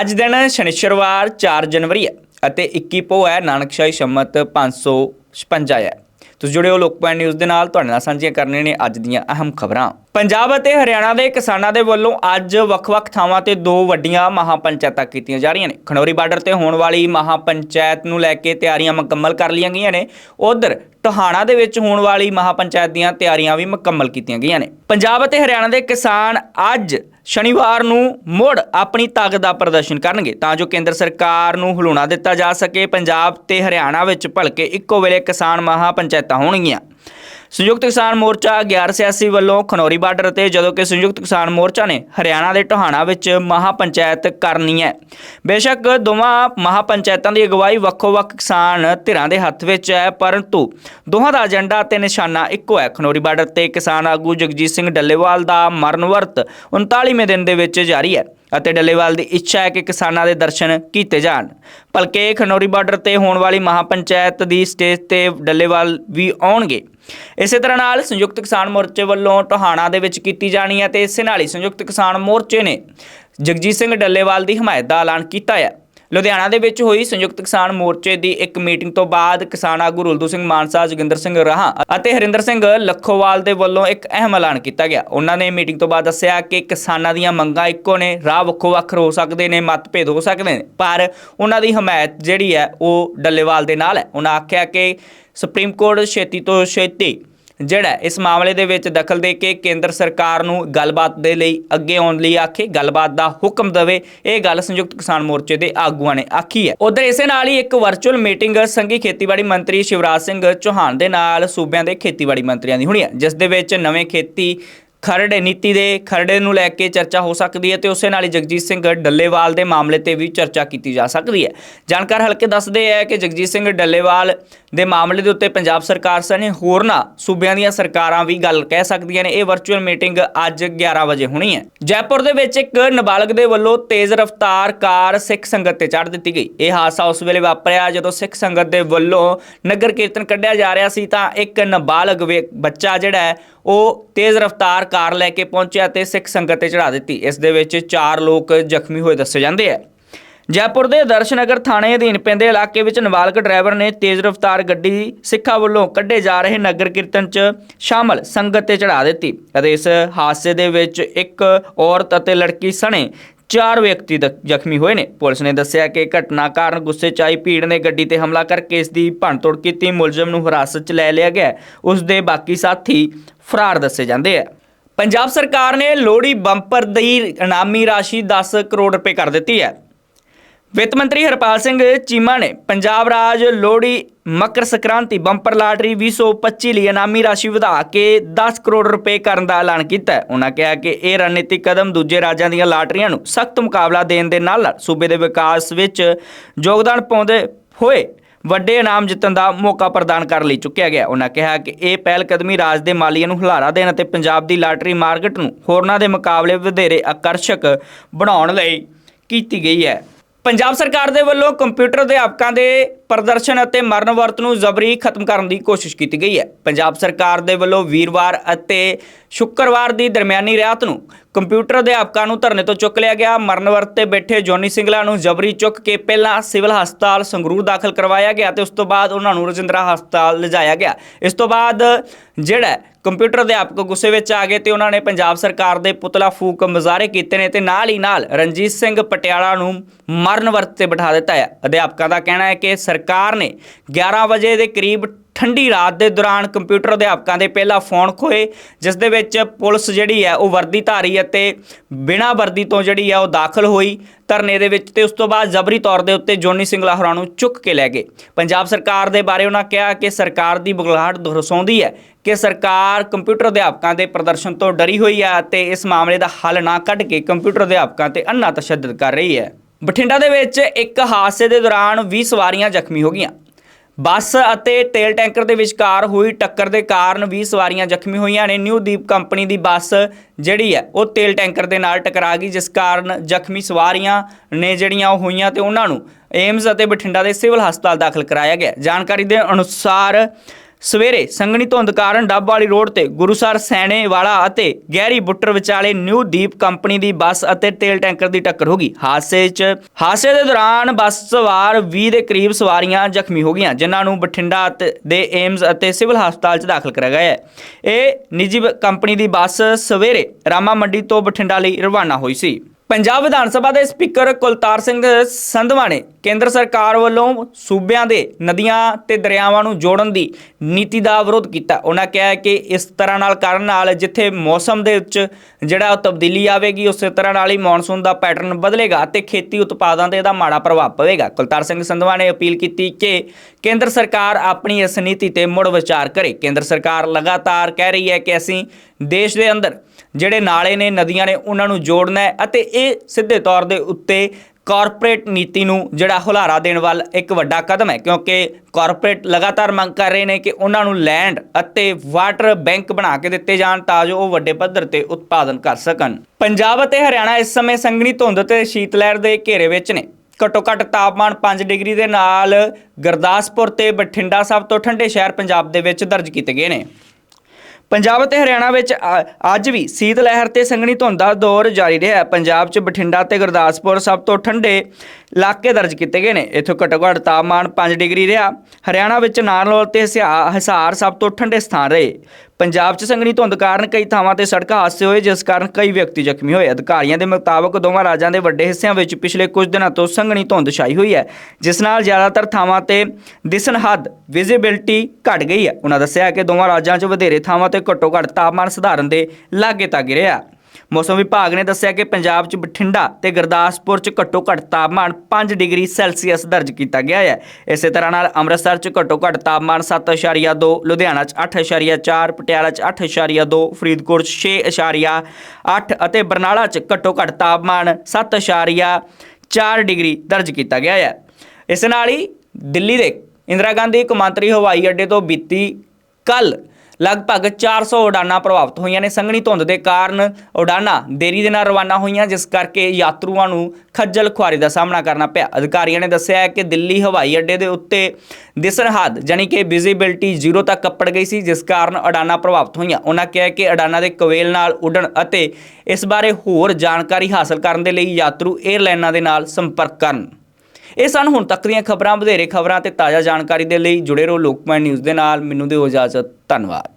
ਅੱਜ ਦਿਨ ਸ਼ਨੀਚਰਵਾਰ 4 ਜਨਵਰੀ ਹੈ ਅਤੇ 21 ਪੋ ਹੈ, ਨਾਨਕਸ਼ਾਹੀ ਸ਼ਮਤ 556 ਹੈ। ਤੁਸੀਂ ਜੁੜੇ ਹੋ ਲੋਕਪਾਲ ਨਿਊਜ਼ ਦੇ ਨਾਲ, ਤੁਹਾਡੇ ਨਾਲ ਸਾਂਝੀਆਂ ਕਰਨੇ ਨੇ ਅੱਜ ਦੀਆਂ ਅਹਿਮ ਖਬਰਾਂ। ਪੰਜਾਬ ਅਤੇ ਹਰਿਆਣਾ ਦੇ ਕਿਸਾਨਾਂ ਦੇ ਵੱਲੋਂ ਅੱਜ ਵੱਖ-ਵੱਖ ਥਾਵਾਂ ਤੇ ਦੋ ਵੱਡੀਆਂ ਮਹਾਪੰਚਾਇਤਾਂ ਕੀਤੀਆਂ ਜਾ ਰਹੀਆਂ ਨੇ। ਖਨੌਰੀ ਬਾਰਡਰ ਤੇ ਹੋਣ ਵਾਲੀ ਮਹਾਪੰਚਾਇਤ ਨੂੰ ਲੈ ਕੇ ਤਿਆਰੀਆਂ ਮੁਕੰਮਲ ਕਰ ਲਈਆਂ ਗਈਆਂ ਨੇ। ਉਧਰ ਟਹਾਣਾ ਦੇ ਵਿੱਚ ਹੋਣ ਵਾਲੀ ਮਹਾਪੰਚਾਇਤ ਦੀਆਂ ਤਿਆਰੀਆਂ ਵੀ ਮੁਕੰਮਲ ਕੀਤੀਆਂ ਗਈਆਂ ਨੇ। ਪੰਜਾਬ ਅਤੇ ਹਰਿਆਣਾ ਦੇ ਕਿਸਾਨ ਅੱਜ ਸ਼ਨੀਵਾਰ ਨੂੰ ਮੁੜ ਆਪਣੀ ਤਾਕਤ ਦਾ ਪ੍ਰਦਰਸ਼ਨ ਕਰਨਗੇ। ਤਾਂ ਜੋ ਕੇਂਦਰ ਸਰਕਾਰ ਨੂੰ ਹਲੂਣਾ ਦਿੱਤਾ ਜਾ ਸਕੇ, ਪੰਜਾਬ ਤੇ ਹਰਿਆਣਾ ਵਿੱਚ ਭਲਕੇ ਇੱਕੋ ਵੇਲੇ ਕਿਸਾਨ ਮਹਾਪੰਚਾਇਤਾਂ ਹੋਣਗੀਆਂ। ਸੰਯੁਕਤ ਕਿਸਾਨ ਮੋਰਚਾ 11 ਸਿਆਸੀ ਵੱਲੋਂ ਖਨੌਰੀ ਬਾਰਡਰ ਤੇ ਜਦੋਂ ਕਿ ਸੰਯੁਕਤ ਕਿਸਾਨ ਮੋਰਚਾ ਨੇ ਹਰਿਆਣਾ ਦੇ ਟੋਹਾਣਾ ਵਿੱਚ ਮਹਾਪੰਚਾਇਤ ਕਰਨੀ ਹੈ। ਬੇਸ਼ੱਕ ਦੋਵਾਂ ਮਹਾਪੰਚਾਇਤਾਂ ਦੀ ਅਗਵਾਈ ਵੱਖੋ-ਵੱਖ ਕਿਸਾਨ ਧਿਰਾਂ ਦੇ ਹੱਥ ਵਿੱਚ ਹੈ, ਪਰੰਤੂ ਦੋਹਾਂ ਦਾ ਏਜੰਡਾ ਤੇ ਨਿਸ਼ਾਨਾ ਇੱਕੋ ਹੈ। ਖਨੌਰੀ ਬਾਰਡਰ ਤੇ ਕਿਸਾਨ ਆਗੂ ਜਗਜੀਤ ਸਿੰਘ ਡੱਲੇਵਾਲ ਦਾ ਮਰਨ ਵਰਤ 39ਵੇਂ ਦਿਨ ਦੇ ਵਿੱਚ ਜਾਰੀ ਹੈ ਅਤੇ ਡੱਲੇਵਾਲ ਦੀ ਇੱਛਾ ਹੈ ਕਿ ਕਿਸਾਨਾਂ ਦੇ ਦਰਸ਼ਨ ਕੀਤੇ ਜਾਣ। ਭਲਕੇ ਖਨੌਰੀ ਬਾਰਡਰ ਤੇ ਹੋਣ ਵਾਲੀ ਮਹਾਪੰਚਾਇਤ ਦੀ ਸਟੇਜ ਤੇ ਡੱਲੇਵਾਲ ਵੀ ਆਉਣਗੇ। ਇਸੇ ਤਰ੍ਹਾਂ ਨਾਲ ਸੰਯੁਕਤ ਕਿਸਾਨ ਮੋਰਚੇ ਵੱਲੋਂ ਟੋਹਾਣਾ ਦੇ ਵਿੱਚ ਕੀਤੀ ਜਾਣੀ ਹੈ ਤੇ ਇਸੇ ਨਾਲ ਹੀ ਸੰਯੁਕਤ ਕਿਸਾਨ ਮੋਰਚੇ ਨੇ ਜਗਜੀਤ ਸਿੰਘ ਡੱਲੇਵਾਲ ਦੀ ਹਮਾਇਤ ਦਾ ਐਲਾਨ ਕੀਤਾ ਹੈ। ਲੁਧਿਆਣਾ ਦੇ ਵਿੱਚ ਹੋਈ ਸੰਯੁਕਤ ਕਿਸਾਨ ਮੋਰਚੇ ਦੀ ਇੱਕ ਮੀਟਿੰਗ ਤੋਂ ਬਾਅਦ ਕਿਸਾਨ ਆਗੂ ਰੁਲਦੂ ਸਿੰਘ ਮਾਨਸਾ, ਜੋਗਿੰਦਰ ਸਿੰਘ ਰਾਹਾਂ ਅਤੇ ਹਰਿੰਦਰ ਸਿੰਘ ਲੱਖੋਵਾਲ ਦੇ ਵੱਲੋਂ ਇੱਕ ਅਹਿਮ ਐਲਾਨ ਕੀਤਾ ਗਿਆ। ਉਹਨਾਂ ਨੇ ਮੀਟਿੰਗ ਤੋਂ ਬਾਅਦ ਦੱਸਿਆ ਕਿ ਕਿਸਾਨਾਂ ਦੀਆਂ ਮੰਗਾਂ ਇੱਕੋ ਨੇ, ਰਾਹ ਵੱਖੋ ਵੱਖ ਹੋ ਸਕਦੇ ਨੇ, ਮਤਭੇਦ ਹੋ ਸਕਦੇ ਨੇ, ਪਰ ਉਹਨਾਂ ਦੀ ਹਮਾਇਤ ਜਿਹੜੀ ਹੈ ਉਹ ਡੱਲੇਵਾਲ ਦੇ ਨਾਲ ਹੈ। ਉਹਨਾਂ ਆਖਿਆ ਕਿ ਸੁਪਰੀਮ ਕੋਰਟ ਛੇਤੀ ਤੋਂ ਛੇਤੀ ਜਿਹੜਾ ਇਸ ਮਾਮਲੇ ਦੇ ਵਿੱਚ ਦਖਲ ਦੇ ਕੇ ਕੇਂਦਰ ਸਰਕਾਰ ਨੂੰ ਗੱਲਬਾਤ ਦੇ ਲਈ ਅੱਗੇ ਆਉਣ ਲਈ ਆਖੇ, ਗੱਲਬਾਤ ਦਾ ਹੁਕਮ ਦੇਵੇ। ਇਹ ਗੱਲ ਸੰਯੁਕਤ ਕਿਸਾਨ ਮੋਰਚੇ ਦੇ ਆਗੂਆਂ ਨੇ ਆਖੀ ਹੈ। ਉਧਰ ਇਸੇ ਨਾਲ ਹੀ ਇੱਕ ਵਰਚੁਅਲ ਮੀਟਿੰਗ ਸੰਘੀ ਖੇਤੀਬਾੜੀ ਮੰਤਰੀ ਸ਼ਿਵਰਾਜ ਸਿੰਘ ਚੌਹਾਨ ਦੇ ਨਾਲ ਸੂਬਿਆਂ ਦੇ ਖੇਤੀਬਾੜੀ ਮੰਤਰੀਆਂ ਦੀ ਹੋਣੀ ਹੈ, ਜਿਸ ਦੇ ਵਿੱਚ ਨਵੇਂ ਖੇਤੀ ਖਰੜੇ ਨੀਤੀ ਦੇ ਖਰੜੇ ਨੂੰ ਲੈ ਕੇ ਚਰਚਾ ਹੋ ਸਕਦੀ ਹੈ ਤੇ ਉਸੇ ਨਾਲ ਹੀ ਜਗਜੀਤ ਸਿੰਘ ਡੱਲੇਵਾਲ ਦੇ ਮਾਮਲੇ ਤੇ ਵੀ ਚਰਚਾ ਕੀਤੀ ਜਾ ਸਕਦੀ ਹੈ। ਜਾਣਕਾਰ ਹਲਕੇ ਦੱਸਦੇ ਹੈ ਕਿ ਜਗਜੀਤ ਸਿੰਘ ਡੱਲੇਵਾਲ ਦੇ ਮਾਮਲੇ ਦੇ ਉੱਤੇ ਪੰਜਾਬ ਸਰਕਾਰ ਸਣੇ ਹੋਰਨਾਂ ਸੂਬਿਆਂ ਦੀਆਂ ਸਰਕਾਰਾਂ ਵੀ ਗੱਲ ਕਹਿ ਸਕਦੀਆਂ ਨੇ। ਇਹ ਵਰਚੁਅਲ ਮੀਟਿੰਗ ਅੱਜ 11 ਵਜੇ ਹੋਣੀ ਹੈ। ਜੈਪੁਰ ਦੇ ਵਿੱਚ ਇੱਕ ਨਾਬਾਲਗ ਦੇ ਵੱਲੋਂ ਤੇਜ਼ ਰਫ਼ਤਾਰ ਕਾਰ ਸਿੱਖ ਸੰਗਤ ਤੇ ਚੜ੍ਹ ਦਿੱਤੀ ਗਈ। ਇਹ ਹਾਦਸਾ ਉਸ ਵੇਲੇ ਵਾਪਰਿਆ ਜਦੋਂ ਸਿੱਖ ਸੰਗਤ ਦੇ ਵੱਲੋਂ ਨਗਰ ਕੀਰਤਨ ਕੱਢਿਆ ਜਾ ਰਿਹਾ ਸੀ ਤਾਂ ਇੱਕ ਨਾਬਾਲਗ ਵੇ- ਬੱਚਾ ਜਿਹੜਾ ਹੈ, ਉਹ ਤੇਜ਼ ਰਫ਼ਤਾਰ ਕਾਰ ਲੈ ਕੇ ਪਹੁੰਚਿਆ ਤੇ ਸਿੱਖ ਸੰਗਤ ਤੇ ਚੜਾ ਦਿੱਤੀ। ਇਸ ਦੇ ਵਿੱਚ ਚਾਰ ਲੋਕ ਜ਼ਖਮੀ ਹੋਏ ਦੱਸੇ ਜਾਂਦੇ ਆ। ਜੈਪੁਰ ਦੇ ਦਰਸ਼ਨਗਰ ਥਾਣੇ ਅਧੀਨ ਪੈਂਦੇ ਇਲਾਕੇ ਵਿੱਚ ਨਾਬਾਲਗ ਡਰਾਈਵਰ ਨੇ ਤੇਜ਼ ਰਫ਼ਤਾਰ ਗੱਡੀ ਸਿੱਖਾਂ ਵੱਲੋਂ ਕੱਢੇ ਜਾ ਰਹੇ ਨਗਰ ਕੀਰਤਨ 'ਚ ਸ਼ਾਮਲ ਸੰਗਤ ਤੇ ਚੜਾ ਦਿੱਤੀ ਅਤੇ ਇਸ ਹਾਦਸੇ ਦੇ ਵਿੱਚ ਇੱਕ ਔਰਤ ਅਤੇ ਲੜਕੀ ਸਣੇ ਚਾਰ ਵਿਅਕਤੀ ਦ- ਜ਼ਖਮੀ ਹੋਏ ਨੇ। ਪੁਲਿਸ ਨੇ ਦੱਸਿਆ ਕਿ ਘਟਨਾ ਕਾਰਨ ਗੁੱਸੇ 'ਚ ਆਈ ਭੀੜ ਨੇ ਗੱਡੀ ਤੇ ਹਮਲਾ ਕਰਕੇ ਇਸ ਦੀ ਭੰਨਤੋੜ ਕੀਤੀ। ਮੁਲਜ਼ਮ ਨੂੰ ਹਿਰਾਸਤ 'ਚ ਲੈ ਲਿਆ ਗਿਆ। ਉਸ ਦੇ ਬਾਕੀ ਸਾਥੀ ਫਰਾਰ ਦੱਸੇ ਜਾਂਦੇ ਆ। ਪੰਜਾਬ ਸਰਕਾਰ ਨੇ ਲੋਹੜੀ ਬੰਪਰ ਦੀ ਇਨਾਮੀ ਰਾਸ਼ੀ 10 ਕਰੋੜ ਰੁਪਏ ਕਰ ਦਿੱਤੀ ਹੈ। ਵਿੱਤ ਮੰਤਰੀ ਹਰਪਾਲ ਸਿੰਘ ਚੀਮਾ ਨੇ ਪੰਜਾਬ ਰਾਜ ਲੋਹੜੀ ਮਕਰ ਸੰਕ੍ਰਾਂਤੀ ਬੰਪਰ ਲਾਟਰੀ 2025 ਲਈ ਇਨਾਮੀ ਰਾਸ਼ੀ ਵਧਾ ਕੇ 10 ਕਰੋੜ ਰੁਪਏ ਕਰਨ ਦਾ ਐਲਾਨ ਕੀਤਾ ਹੈ। ਉਹਨਾਂ ਕਿਹਾ ਕਿ ਇਹ ਰਣਨੀਤਿਕ ਕਦਮ ਦੂਜੇ ਰਾਜਾਂ ਦੀਆਂ ਲਾਟਰੀਆਂ ਨੂੰ ਸਖਤ ਮੁਕਾਬਲਾ ਦੇਣ ਦੇ ਨਾਲ ਨਾਲ ਸੂਬੇ ਦੇ ਵਿਕਾਸ ਵਿੱਚ ਯੋਗਦਾਨ ਪਾਉਂਦੇ ਹੋਏ ਵੱਡੇ ਇਨਾਮ ਜਿੱਤਣ ਦਾ ਮੌਕਾ ਪ੍ਰਦਾਨ ਕਰਨ ਲਈ ਚੁੱਕਿਆ ਗਿਆ। ਉਹਨਾਂ ਕਿਹਾ ਕਿ ਇਹ ਪਹਿਲ ਕਦਮੀ ਰਾਜ ਦੇ ਮਾਲੀਆਂ ਨੂੰ ਹੁਲਾਰਾ ਦੇਣ ਅਤੇ ਪੰਜਾਬ ਦੀ ਲਾਟਰੀ ਮਾਰਕੀਟ ਨੂੰ ਹੋਰਨਾਂ ਦੇ ਮੁਕਾਬਲੇ ਵਧੇਰੇ ਆਕਰਸ਼ਕ ਬਣਾਉਣ ਲਈ ਕੀਤੀ ਗਈ ਹੈ। ਪੰਜਾਬ ਸਰਕਾਰ ਦੇ ਵੱਲੋਂ ਕੰਪਿਊਟਰ ਅਧਿਆਪਕਾਂ ਦੇ ਪ੍ਰਦਰਸ਼ਨ ਅਤੇ ਮਰਨ ਵਰਤ ਨੂੰ ਜ਼ਬਰੀ ਖਤਮ ਕਰਨ ਦੀ ਕੋਸ਼ਿਸ਼ ਕੀਤੀ ਗਈ ਹੈ। ਪੰਜਾਬ ਸਰਕਾਰ ਦੇ ਵੱਲੋਂ ਵੀਰਵਾਰ ਅਤੇ ਸ਼ੁੱਕਰਵਾਰ ਦੀ ਦਰਮਿਆਨੀ ਰਾਤ ਨੂੰ ਕੰਪਿਊਟਰ ਅਧਿਆਪਕਾਂ ਨੂੰ ਧਰਨੇ ਤੋਂ ਚੁੱਕ ਲਿਆ ਗਿਆ। ਮਰਨ ਵਰਤ ਤੇ ਬੈਠੇ ਜੋਨੀ ਸਿੰਗਲਾ ਨੂੰ ਜ਼ਬਰੀ ਚੁੱਕ ਕੇ ਪਹਿਲਾਂ ਸਿਵਲ ਹਸਪਤਾਲ ਸੰਗਰੂਰ ਦਾਖਲ ਕਰਵਾਇਆ ਗਿਆ ਤੇ ਉਸ ਤੋਂ ਬਾਅਦ ਉਹਨਾਂ ਨੂੰ ਰਜਿੰਦਰਾ ਹਸਪਤਾਲ ਲਿਜਾਇਆ ਗਿਆ। ਇਸ ਤੋਂ ਬਾਅਦ ਜਿਹੜਾ ਕੰਪਿਊਟਰ ਅਧਿਆਪਕ ਗੁੱਸੇ ਵਿੱਚ ਆ ਗਏ ਤੇ ਉਹਨਾਂ ਨੇ ਪੰਜਾਬ ਸਰਕਾਰ ਦੇ ਪੁਤਲਾ ਫੂਕ ਮੁਜ਼ਾਹਰੇ ਕੀਤੇ ਨੇ ਤੇ ਨਾਲ ਹੀ ਨਾਲ ਰਣਜੀਤ ਸਿੰਘ ਪਟਿਆਲਾ ਨੂੰ ਮਰਨ ਵਰਤ ਤੇ ਬਿਠਾ ਦਿੱਤਾ ਹੈ। ਅਧਿਆਪਕਾਂ ਦਾ ਕਹਿਣਾ ਹੈ ਕਿ ਸਰ ਸਰਕਾਰ ਨੇ 11 ਵਜੇ ਦੇ ਕਰੀਬ ਠੰਡੀ ਰਾਤ ਦੇ ਦੌਰਾਨ ਕੰਪਿਊਟਰ ਅਧਿਆਪਕਾਂ ਦੇ ਪਹਿਲਾ ਫੋਨ ਖੋਏ ਜਿਸ ਦੇ ਵਿੱਚ ਪੁਲਿਸ ਜਿਹੜੀ ਹੈ ਉਹ ਵਰਦੀਧਾਰੀ ਅਤੇ ਬਿਨਾਂ ਵਰਦੀ ਤੋਂ ਜਿਹੜੀ ਹੈ ਉਹ ਦਾਖਲ ਹੋਈ। ਧਰਨੇ ਦੇ ਵਿੱਚ ਤੇ ਉਸ ਤੋਂ ਬਾਅਦ ਜ਼ਬਰੀ ਤੌਰ ਦੇ ਉੱਤੇ ਜੋਨੀ ਸਿੰਘ ਹੋਰਾਂ ਨੂੰ ਚੁੱਕ ਕੇ ਲੈ ਗਏ। ਪੰਜਾਬ ਸਰਕਾਰ ਦੇ ਬਾਰੇ ਉਹਨਾਂ ਕਿਹਾ ਕਿ ਸਰਕਾਰ ਦੀ ਬੁਗਲਾਹਟ ਦਰਸਾਉਂਦੀ ਹੈ ਕਿ ਸਰਕਾਰ ਕੰਪਿਊਟਰ ਅਧਿਆਪਕਾਂ ਦੇ ਪ੍ਰਦਰਸ਼ਨ ਤੋਂ ਡਰੀ ਹੋਈ ਹੈ ਅਤੇ ਇਸ ਮਾਮਲੇ ਦਾ ਹੱਲ ਨਾ ਕੱਢ ਕੇ ਕੰਪਿਊਟਰ ਅਧਿਆਪਕਾਂ ਤੇ ਅੰਨਾ ਤਸ਼ੱਦਦ ਕਰ ਰਹੀ ਹੈ। ਬਠਿੰਡਾ ਦੇ ਵਿੱਚ ਇੱਕ ਹਾਦਸੇ ਦੇ ਦੌਰਾਨ 20 ਸਵਾਰੀਆਂ ਜ਼ਖਮੀ ਹੋ ਗਈਆਂ। ਬੱਸ ਅਤੇ ਤੇਲ ਟੈਂਕਰ ਦੇ ਵਿਚਕਾਰ ਹੋਈ ਟੱਕਰ ਦੇ ਕਾਰਨ 20 ਸਵਾਰੀਆਂ ਜ਼ਖਮੀ ਹੋਈਆਂ ਨੇ। ਨਿਊ ਦੀਪ ਕੰਪਨੀ ਦੀ ਬੱਸ ਜਿਹੜੀ ਹੈ, ਉਹ ਤੇਲ ਟੈਂਕਰ ਦੇ ਨਾਲ ਟਕਰਾ ਗਈ, ਜਿਸ ਕਾਰਨ ਜ਼ਖਮੀ ਸਵਾਰੀਆਂ ਨੇ ਜਿਹੜੀਆਂ ਉਹ ਹੋਈਆਂ ਤੇ ਉਹਨਾਂ ਨੂੰ ਏਮਜ਼ ਅਤੇ ਬਠਿੰਡਾ ਦੇ ਸਿਵਲ ਹਸਪਤਾਲ ਦਾਖਲ ਕਰਾਇਆ ਗਿਆ। ਜਾਣਕਾਰੀ ਦੇ ਅਨੁਸਾਰ ਸਵੇਰੇ ਸੰਘਣੀ ਧੁੰਦ ਕਾਰਨ ਡੱਬ ਵਾਲੀ ਰੋਡ ਤੇ ਗੁਰੂਸਰ, ਸੈਣੇ ਵਾਲਾ ਅਤੇ ਗਹਿਰੀ ਬੁੱਟਰ ਵਿਚਾਲੇ ਨਿਊ ਦੀਪ ਕੰਪਨੀ ਦੀ ਬੱਸ ਅਤੇ ਤੇਲ ਟੈਂਕਰ ਦੀ ਟੱਕਰ ਹੋ ਗਈ। ਹਾਦਸੇ 'ਚ, ਹਾਦਸੇ ਦੇ ਦੌਰਾਨ ਬੱਸ ਸਵਾਰ 20 ਦੇ ਕਰੀਬ ਸਵਾਰੀਆਂ ਜ਼ਖਮੀ ਹੋ ਗਈਆਂ, ਜਿਨ੍ਹਾਂ ਨੂੰ ਬਠਿੰਡਾ ਅਤੇ- ਦੇ ਏਮਜ਼ ਅਤੇ ਸਿਵਲ ਹਸਪਤਾਲ 'ਚ ਦਾਖਲ ਕਰਾਇਆ ਗਿਆ ਹੈ। ਇਹ ਨਿੱਜੀ ਕੰਪਨੀ ਦੀ ਬੱਸ ਸਵੇਰੇ ਰਾਮਾ ਮੰਡੀ ਤੋਂ ਬਠਿੰਡਾ ਲਈ ਰਵਾਨਾ ਹੋਈ ਸੀ। ਪੰਜਾਬ ਵਿਧਾਨ ਸਭਾ ਦੇ ਸਪੀਕਰ ਕੁਲਤਾਰ ਸਿੰਘ ਸੰਧਵਾ ਨੇ ਕੇਂਦਰ ਸਰਕਾਰ ਵੱਲੋਂ ਸੂਬਿਆਂ ਦੇ ਨਦੀਆਂ ਤੇ ਦਰਿਆਵਾਂ ਨੂੰ ਜੋੜਨ ਦੀ ਨੀਤੀ ਦਾ ਵਿਰੋਧ ਕੀਤਾ। ਉਹਨਾਂ ਕਿਹਾ ਕਿ ਇਸ ਤਰ੍ਹਾਂ ਨਾਲ ਕਰਨ ਨਾਲ ਜਿੱਥੇ ਮੌਸਮ ਦੇ ਵਿੱਚ ਜਿਹੜਾ ਉਹ ਤਬਦੀਲੀ ਆਵੇਗੀ, ਉਸੇ ਤਰ੍ਹਾਂ ਨਾਲ ਹੀ ਮੌਨਸੂਨ ਦਾ ਪੈਟਰਨ ਬਦਲੇਗਾ ਤੇ ਖੇਤੀ ਉਤਪਾਦਾਂ ਤੇ ਇਹਦਾ ਮਾੜਾ ਪ੍ਰਭਾਵ ਪਵੇਗਾ। ਕੁਲਤਾਰ ਸਿੰਘ ਸੰਧਵਾ ਨੇ ਅਪੀਲ ਕੀਤੀ ਕਿ ਕੇਂਦਰ ਸਰਕਾਰ ਆਪਣੀ ਇਸ ਨੀਤੀ ਤੇ ਮੁੜ ਵਿਚਾਰ ਕਰੇ। ਕੇਂਦਰ ਸਰਕਾਰ ਲਗਾਤਾਰ ਕਹਿ ਰਹੀ ਹੈ ਕਿ ਅਸੀਂ ਦੇਸ਼ ਦੇ ਅੰਦਰ ਜਿਹੜੇ ਨਾਲੇ ਨੇ, ਨਦੀਆਂ ਨੇ, ਉਹਨਾਂ ਨੂੰ ਜੋੜਨਾ ਹੈ ਅਤੇ ਇਹ ਸਿੱਧੇ ਤੌਰ ਦੇ ਉੱਤੇ ਕਾਰਪੋਰੇਟ ਨੀਤੀ ਨੂੰ ਜਿਹੜਾ ਹੁਲਾਰਾ ਦੇਣ ਵੱਲ ਇੱਕ ਵੱਡਾ ਕਦਮ ਹੈ, ਕਿਉਂਕਿ ਕਾਰਪੋਰੇਟ ਲਗਾਤਾਰ ਮੰਗ ਕਰ ਰਹੇ ਨੇ ਕਿ ਉਹਨਾਂ ਨੂੰ ਲੈਂਡ ਅਤੇ ਵਾਟਰ ਬੈਂਕ ਬਣਾ ਕੇ ਦਿੱਤੇ ਜਾਣ ਤਾਂ ਜੋ ਉਹ ਵੱਡੇ ਪੱਧਰ ਤੇ ਉਤਪਾਦਨ ਕਰ ਸਕਣ। ਪੰਜਾਬ ਅਤੇ ਹਰਿਆਣਾ ਇਸ ਸਮੇਂ ਸੰਘਣੀ ਧੁੰਦ ਤੇ ਸ਼ੀਤ ਲਹਿਰ ਦੇ ਘੇਰੇ ਵਿੱਚ ਨੇ। ਘੱਟੋ ਘੱਟ ਤਾਪਮਾਨ 5 ਡਿਗਰੀ ਦੇ ਨਾਲ ਗੁਰਦਾਸਪੁਰ ਤੇ ਬਠਿੰਡਾ ਸਭ ਤੋਂ ਠੰਡੇ ਸ਼ਹਿਰ ਪੰਜਾਬ ਦੇ ਵਿੱਚ ਦਰਜ ਕੀਤੇ ਗਏ ਨੇ। ਪੰਜਾਬ ਅਤੇ ਹਰਿਆਣਾ ਵਿੱਚ ਅ- ਅੱਜ ਵੀ ਸੀਤ ਲਹਿਰ ਤੇ ਸੰਘਣੀ ਧੁੰਦ ਦਾ ਦੌਰ ਜਾਰੀ ਰਿਹਾ ਪੰਜਾਬ 'ਚ ਬਠਿੰਡਾ ਤੇ ਗੁਰਦਾਸਪੁਰ ਸਭ ਤੋਂ ਠੰਡੇ ਇਲਾਕੇ ਦਰਜ ਕੀਤੇ ਗਏ ਨੇ। ਇੱਥੋਂ ਘੱਟੋ ਘੱਟ ਤਾਪਮਾਨ 5 ਡਿਗਰੀ ਰਿਹਾ। ਹਰਿਆਣਾ ਵਿੱਚ ਨਾਰਨੌਲ ਤੇ ਹਿਸਾ- ਹਿਸਾਰ ਸਭ ਤੋਂ ਠੰਡੇ ਸਥਾਨ ਰਹੇ। ਪੰਜਾਬ 'ਚ ਸੰਘਣੀ ਧੁੰਦ ਕਾਰਨ ਕਈ ਥਾਵਾਂ ਤੇ ਸੜਕ ਹਾਦਸੇ ਹੋਏ, ਜਿਸ ਕਾਰਨ ਕਈ ਵਿਅਕਤੀ ਜ਼ਖਮੀ ਹੋਏ। ਅਧਿਕਾਰੀਆਂ ਦੇ ਮੁਤਾਬਕ ਦੋਵਾਂ ਰਾਜਾਂ ਦੇ ਵੱਡੇ ਹਿੱਸਿਆਂ ਵਿੱਚ ਪਿਛਲੇ ਕੁਝ ਦਿਨਾਂ ਤੋਂ ਸੰਘਣੀ ਧੁੰਦ ਛਾਈ ਹੋਈ ਹੈ, ਜਿਸ ਨਾਲ ਜ਼ਿਆਦਾਤਰ ਥਾਵਾਂ ਤੇ ਦਿਸਣ ਹੱਦ ਵਿਜ਼ਿਬਿਲਟੀ ਘਟ ਗਈ ਹੈ। ਉਹਨਾਂ ਦੱਸਿਆ ਕਿ ਦੋਵਾਂ ਰਾਜਾਂ 'ਚ ਵਧੇਰੇ ਥਾਵਾਂ ਤੇ ਘੱਟੋ ਘੱਟ ਤਾਪਮਾਨ ਸਧਾਰਨ ਦੇ ਲਾਗੇ ਤੱਕ ਰਿਹਾ। ਮੌਸਮ ਵਿਭਾਗ ਨੇ ਦੱਸਿਆ ਕਿ ਪੰਜਾਬ 'ਚ ਬਠਿੰਡਾ ਤੇ ਗੁਰਦਾਸਪੁਰ 'ਚ ਘੱਟੋ ਘੱਟ ਤਾਪਮਾਨ 5 ਡਿਗਰੀ ਸੈਲਸੀਅਸ ਦਰਜ ਕੀਤਾ ਗਿਆ ਹੈ। ਇਸੇ ਤਰ੍ਹਾਂ ਨਾਲ ਅੰਮ੍ਰਿਤਸਰ 'ਚ ਘੱਟੋ ਘੱਟ ਤਾਪਮਾਨ 7.2 ਲੁਧਿਆਣਾ 'ਚ 8.4 ਪਟਿਆਲਾ 'ਚ 8.2 ਫਰੀਦਕੋਟ 'ਚ 6.8 ਅਤੇ ਬਰਨਾਲਾ 'ਚ ਘੱਟੋ ਘੱਟ ਤਾਪਮਾਨ 7.4 ਡਿਗਰੀ ਦਰਜ ਕੀਤਾ ਗਿਆ ਹੈ। ਇਸ ਨਾਲ ਹੀ ਦਿੱਲੀ ਦੇ ਇੰਦਰਾ ਗਾਂਧੀ ਕੌਮਾਂਤਰੀ ਹਵਾਈ ਅੱਡੇ ਤੋਂ ਬੀਤੀ ਕੱਲ ਲਗਭਗ 400 ਉਡਾਨਾਂ ਪ੍ਰਭਾਵਿਤ ਹੋਈਆਂ ਨੇ। ਸੰਘਣੀ ਧੁੰਦ ਦੇ ਕਾਰਨ ਉਡਾਨਾਂ ਦੇਰੀ ਦੇ ਨਾਲ ਰਵਾਨਾ ਹੋਈਆਂ, ਜਿਸ ਕਰਕੇ ਯਾਤਰੂਆਂ ਨੂੰ ਖੱਜਲ ਖੁਆਰੀ ਦਾ ਸਾਹਮਣਾ ਕਰਨਾ ਪਿਆ। ਅਧਿਕਾਰੀਆਂ ਨੇ ਦੱਸਿਆ ਹੈ ਕਿ ਦਿੱਲੀ ਹਵਾਈ ਅੱਡੇ ਦੇ ਉੱਤੇ ਦਿਸਣ ਹੱਦ ਜਾਨੀ ਕਿ ਵਿਜ਼ਿਬਿਲਟੀ ਜ਼ੀਰੋ ਤੱਕ ਕੱਪੜ ਗਈ ਸੀ, ਜਿਸ ਕਾਰਨ ਉਡਾਨਾਂ ਪ੍ਰਭਾਵਿਤ ਹੋਈਆਂ। ਉਹਨਾਂ ਕਿਹਾ ਕਿ ਉਡਾਨਾਂ ਦੇ ਕਵੇਲ ਨਾਲ ਉੱਡਣ ਅਤੇ ਇਸ ਬਾਰੇ ਹੋਰ ਜਾਣਕਾਰੀ ਹਾਸਲ ਕਰਨ ਦੇ ਲਈ ਯਾਤਰੂ 에ਅਰਲਾਈਨਾਂ ਦੇ ਨਾਲ ਸੰਪਰਕ ਕਰਨ। ਇਹ ਸਨ ਹੁਣ ਤੱਕ ਦੀਆਂ ਖਬਰਾਂ। ਵਧੇਰੇ ਖਬਰਾਂ ਤੇ ਤਾਜ਼ਾ ਜਾਣਕਾਰੀ ਦੇ ਲਈ ਜੁੜੇ ਰਹੋ ਲੋਕਮਨ ਨਿਊਜ਼ ਦੇ ਨਾਲ। ਮੈਨੂੰ ਦਿਓ ਇਜਾਜ਼ਤ। ਧੰਨਵਾਦ।